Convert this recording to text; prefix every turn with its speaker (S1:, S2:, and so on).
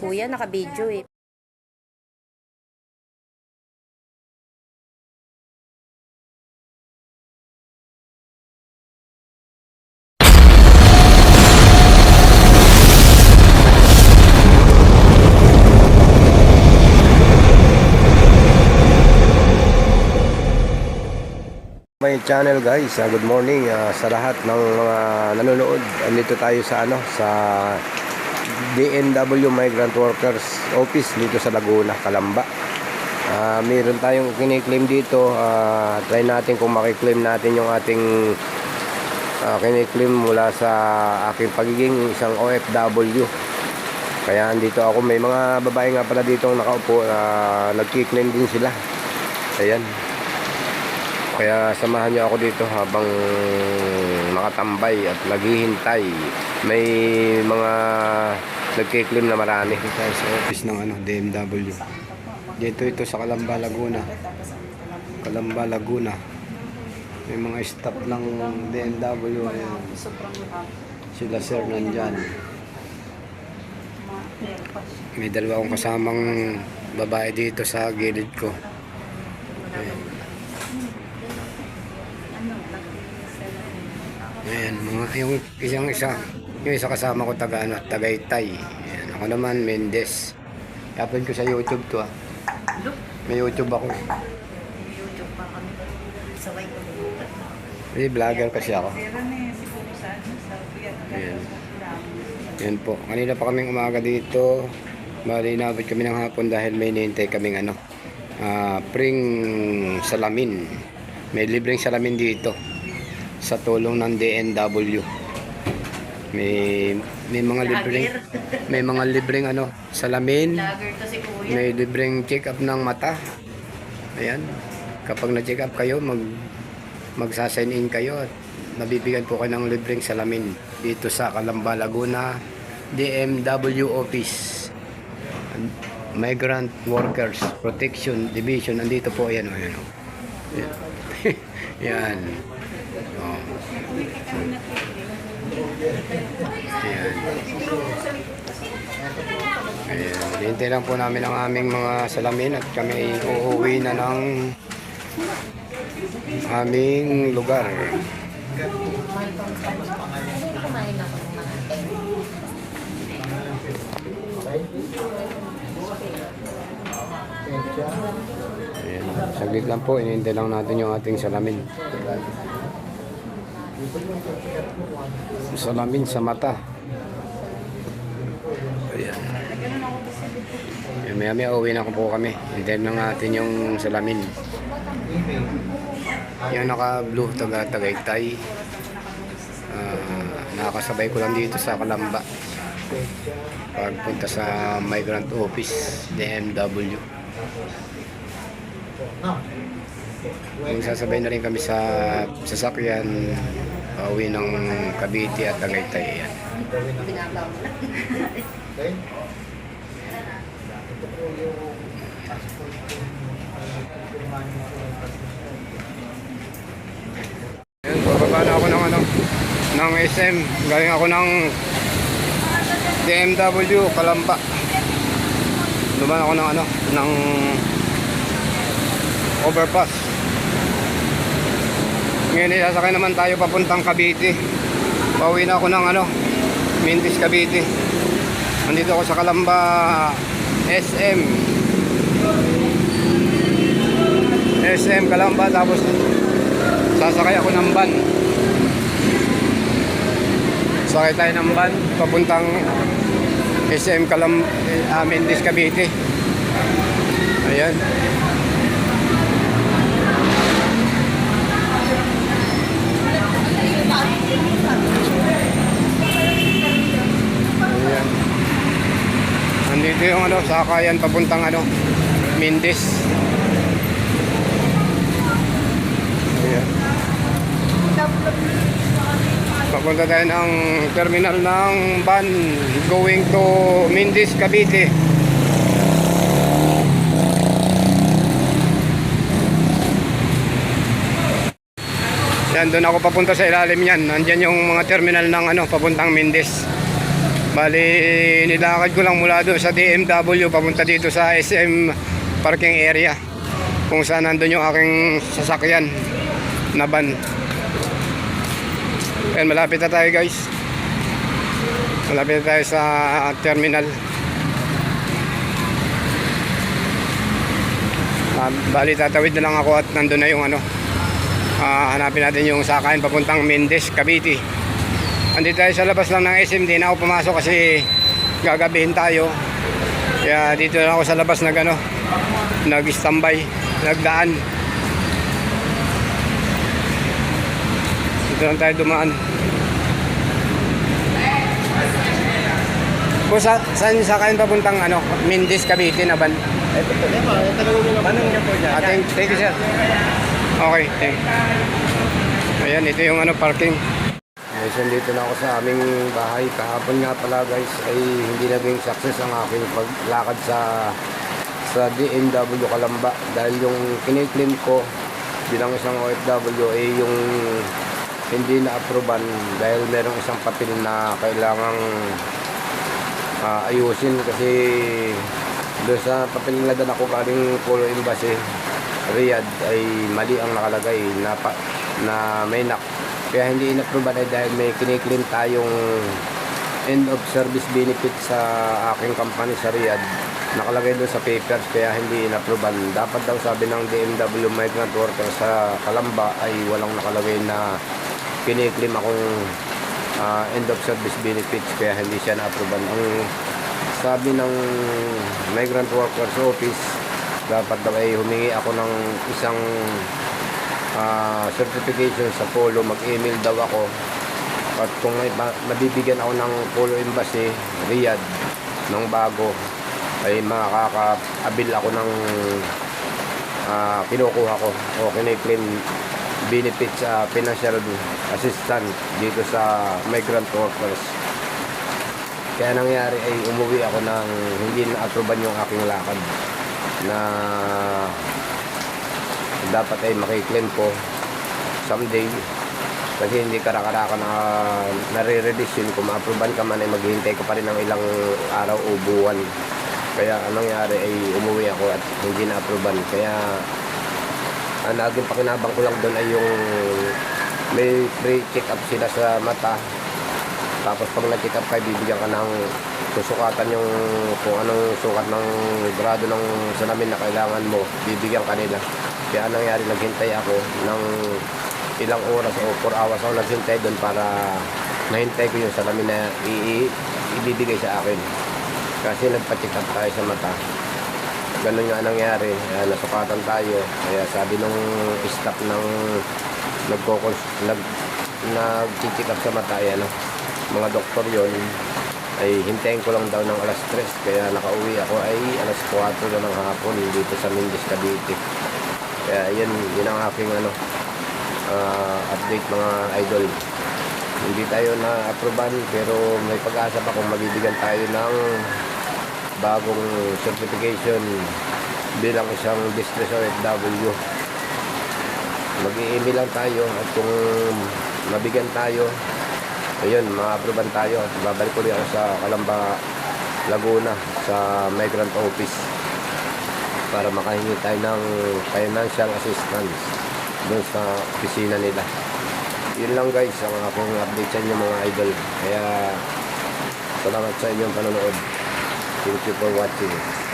S1: Kuya, naka-video eh.
S2: My channel guys, Ah, good morning ah, sa lahat ng mga nanonood. Andito tayo sa ano sa DNW Migrant Workers Office dito sa Laguna, Calamba. Ah, meron tayong kiniklaim dito. Ah, try natin kung makiklaim natin yung ating uh, kiniklaim mula sa aking pagiging isang OFW. Kaya andito ako. May mga babae nga pala dito nakaupo. Uh, nagkiklaim din sila. Ayan. Kaya samahan niyo ako dito habang nakatambay at naghihintay. May mga nagkiklaim na marami. Tayo sa office ng ano, DMW. Dito ito sa Calamba, Laguna. Calamba, Laguna. May mga staff ng DMW. Ayan. Sila sir nandyan. May dalawa akong kasamang babae dito sa gilid ko. Ayan. Ayan, mga yung isang isa, yung isa kasama ko taga ano, Tagaytay. Ayan, ako naman Mendez. Upload ko sa YouTube to ah. May YouTube ako.
S1: YouTube pa kami. Saway ko.
S2: May vlogger kasi ako. Ayan. Ayan po. Kanina pa kaming umaga dito. Bali, inabot kami ng hapon dahil may nihintay kaming ano, ah, pring salamin. May libreng salamin dito sa tulong ng DNW. May may mga libreng may mga libreng ano, salamin.
S1: Si.
S2: May libreng check up ng mata. Ayan. Kapag na-check up kayo, mag magsa-sign in kayo at nabibigyan po kayo ng libreng salamin dito sa Calamba, Laguna DMW office. Migrant Workers Protection Division. Nandito po ayan. o, Ayan. o. Ayan. Oh. Ayan. Ayan. Hintay lang po namin ang aming mga salamin at kami ay uuwi na ng aming lugar. Ayan. Saglit lang po, inintay lang natin yung ating salamin. Salamin sa mata. Ayan. Maya maya uwi na po kami. Hintayin lang natin yung salamin. Yung naka-blue taga Tagaytay. Ah, nakakasabay ko lang dito sa Kalamba. Pagpunta sa migrant office, DMW. Magsasabay na rin kami sa sasakyan pauwi ng Cavite at Tagaytay. Yan.
S1: binabaw mo na.
S2: Yan, bababa na ako ng ano, ng SM. Galing ako ng DMW, Kalamba. Dumaan ako ng ano, ng overpass. Ngayon isasakay naman tayo papuntang Cavite. Pauwi na ako ng ano, Mintis Cavite. Nandito ako sa Kalamba SM. SM Kalamba tapos sasakay ako ng van. Sakay tayo ng van papuntang SM Kalam uh, Mendes Cavite. Ayan. Nandito yung ano, sakayan papuntang ano, Mendes. Ayan. papunta tayo ng terminal ng van going to Mindis, Cavite. Yan, doon ako papunta sa ilalim yan. Nandyan yung mga terminal ng ano, papuntang Mindis. Bali, nilakad ko lang mula doon sa DMW papunta dito sa SM parking area. Kung saan nandun yung aking sasakyan na van. Ayan, malapit na tayo guys. Malapit na tayo sa terminal. Ah, bali, tatawid na lang ako at nandun na yung ano. Ah, hanapin natin yung sakayan papuntang Mendes, Cavite. Andito tayo sa labas lang ng SM, di na ako pumasok kasi gagabihin tayo. Kaya dito na ako sa labas nag ano, nag-standby, nagdaan. Dito lang tayo dumaan. Kung sa, saan sa kain papuntang ano, Mindis, Cavite na ban?
S3: Ito po. Tanong niyo po dyan.
S2: Ah, thank, thank you sir. Okay, thank Ayan, ito yung ano, parking. Guys, nandito na ako sa aming bahay. Kahapon nga pala guys, ay hindi naging success ang aking paglakad sa sa DMW Kalamba dahil yung kiniklaim ko bilang isang OFW ay yung hindi na-approvean dahil merong isang papel na kailangang ah, ayusin kasi doon sa papel na dala ko galing Polo Embassy Riyadh ay mali ang nakalagay na, pa, na may nak kaya hindi inapprovean ay dahil may kiniklaim tayong end of service benefit sa aking company sa Riyadh. Nakalagay doon sa papers kaya hindi inapprovean dapat daw sabi ng DMW migrant worker sa Kalamba ay walang nakalagay na kiniklaim akong ah, end of service benefits kaya hindi siya na-approvean ang sabi ng migrant workers office dapat daw ay humingi ako ng isang ah, certification sa Polo mag-email daw ako. At kung may ma- mabibigyan ako ng Polo Embassy Riyadh ng bago ay makaka-abil ako ng ah, kinukuha ko. O kiniklaim benefits sa financial assistant dito sa migrant workers. Kaya nangyari ay umuwi ako ng hindi na-aproban yung aking lakad na dapat ay makiklaim ko someday. Kasi hindi karakaraka na nare-release yun. Kung ma-aproban ka man ay maghihintay ka pa rin ng ilang araw o buwan. Kaya anong nangyari ay umuwi ako at hindi na-aproban kaya ang naging pakinabang ko lang doon ay yung may free check up sila sa mata. Tapos pag nag-check up kayo, bibigyan ka ng susukatan yung kung anong sukat ng grado ng salamin na kailangan mo, bibigyan ka nila. Kaya nangyari, naghintay ako ng ilang oras o 4 hours ako naghintay doon para nahintay ko yung salamin na ibibigay sa akin. Kasi nagpa-check up tayo sa mata. Ganun nga nangyari, kaya nasukatan tayo. Kaya sabi nung staff ng nagkokons nag nag-check up sa mata, ay ano, mga doktor yon ay hintayin ko lang daw ng alas 3 kaya nakauwi ako ay alas 4 na ng hapon dito sa Mindis Cavite kaya yan yun ang aking ano ah, update mga idol. Hindi tayo na aproban pero may pag-asa pa kung mabibigyan tayo ng bagong certification bilang isang distress OFW mag-i-email lang tayo at kung mabigyan tayo ayun, ma-approvean tayo babalik ulit ako sa Kalamba Laguna sa migrant office para makahingi tayo ng financial assistance doon sa opisina nila. Yun lang guys ang aking update sa inyo mga idol. Kaya salamat sa inyong panonood. Thank you for watching